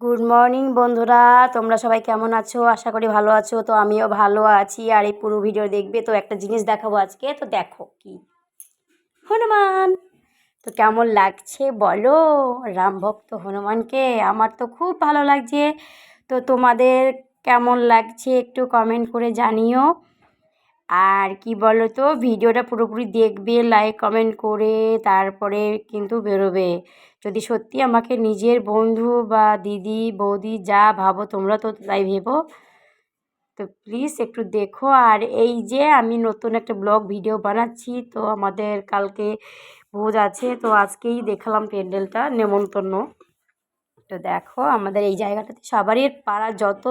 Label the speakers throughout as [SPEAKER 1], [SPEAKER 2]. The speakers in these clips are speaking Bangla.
[SPEAKER 1] গুড মর্নিং বন্ধুরা। তোমরা সবাই কেমন আছো? আশা করি ভালো আছো। তো আমিও ভালো আছি। আর এই পুরো ভিডিও দেখবে তো একটা জিনিস দেখাবো আজকে। তো দেখো কি। হনুমান! তো কেমন লাগছে বলো? রাম ভক্ত হনুমানকে। আমার তো খুব ভালো লাগছে। তো তোমাদের কেমন লাগছে একটু কমেন্ট করে জানিও। আর কি বলো তো ভিডিওটা পুরোপুরি দেখবে লাইক কমেন্ট করে তারপরে কিন্তু বেরোবে। যদি সত্যি আমাকে নিজের বন্ধু বা দিদি, বৌদি যা ভাবো তোমরা তো তাই ভেবো। তো প্লিজ একটু দেখো। আর এই যে আমি নতুন একটা ব্লগ ভিডিও বানাচ্ছি, তো আমাদের কালকে ভোজ আছে, তো আজকেই দেখালাম প্যান্ডেলটা, নেমন্তন্ন। তো দেখো, আমাদের এই জায়গাটাতে সবারই পাড়ার যত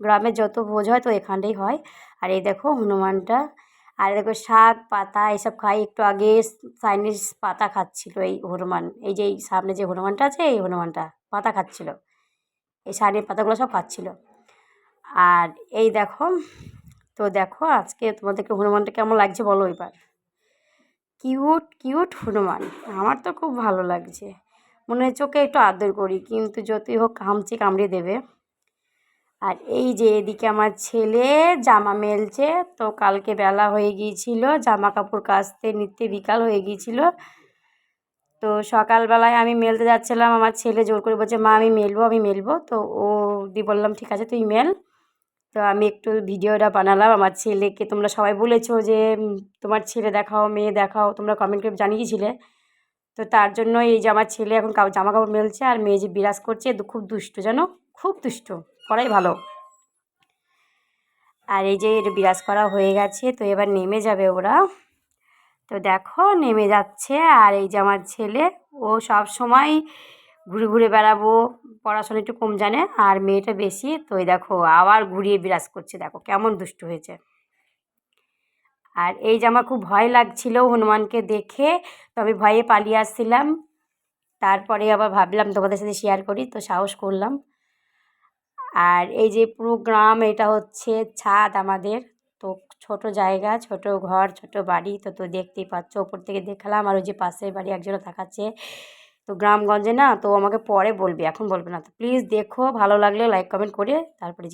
[SPEAKER 1] গ্রামের যত ভোজ হয় তো এখানটাই হয়। আর এই দেখো হনুমানটা। আর দেখো শাক, পাতা এসব খাই। একটু আগে চাইনিজ পাতা খাচ্ছিল এই হনুমান। এই যে সামনে যে হনুমানটা আছে, এই হনুমানটা পাতা খাচ্ছিল। এই সাইডের পাতাগুলো সব খাচ্ছিল। আর এই দেখো, তো দেখো আজকে তোমাদেরকে হনুমানটা কেমন লাগছে বলো এবার। Cute cute Hanuman. আমার তো খুব ভালো লাগছে। মনে হয় চোখে একটু আদর করি, কিন্তু যতই হোক কামচে কামড়ে দেবে। আর এই যে এদিকে আমার ছেলে জামা মেলছে, তো কালকে বেলা হয়ে গিয়েছিল জামা কাপড় কাচতে নিতে বিকাল হয়ে গিয়েছিল। তো সকালবেলায় আমি মেলতে যাচ্ছিলাম, আমার ছেলে জোর করে বলছে, মা, আমি মেলবো আমি মেলবো। তো ও দি বললাম, ঠিক আছে, তুই মেল। তো আমি একটু ভিডিওটা বানালাম, আমার ছেলেকে তোমরা সবাই বলেছ যে তোমার ছেলে দেখাও, মেয়ে দেখাও, তোমরা কমেন্ট করে জানিয়েছিলে। তো তার জন্য এই যে আমার ছেলে এখন জামা কাপড় মেলছে, আর মেয়ে যে বিরাজ করছে খুব দুষ্ট, জানো? খুব দুষ্ট। করাই ভালো। আর এই যে বিরাজ করা হয়ে গেছে, তো এবার নেমে যাবে ওরা। তো দেখো নেমে যাচ্ছে, আর এই যে আমার ছেলে, ও সব সময় ঘুরে ঘুরে বেড়াবো, পড়াশোনা একটু কম জানে, আর মেয়েটা বেশি, তো এই দেখো আবার ঘুরিয়ে বিরাজ করছে, দেখো কেমন দুষ্ট হয়েছে। আর এই যে আমার খুব ভয় লাগছিল হনুমানকে দেখে, তো আমি ভয়ে পালিয়ে আসছিলাম। তারপরে আবার ভাবলাম তোমাদের সাথে শেয়ার করি, তো সাহস করলাম। আর এই যে পুরো গ্রাম, এটা হচ্ছে ছাদ আমাদের। তো ছোট জায়গা, ছোট ঘর, ছোট বাড়ি, তো তো দেখতেই পাচ্ছ। ওপর থেকে দেখালাম আর ওই যে পাশের বাড়ি একজন থাকাচ্ছে তো গ্রামগঞ্জে না, তো আমাকে পরে বলবি, এখন বলবে না। তো প্লিজ দেখো, ভালো লাগলে লাইক কমেন্ট করে, তারপরে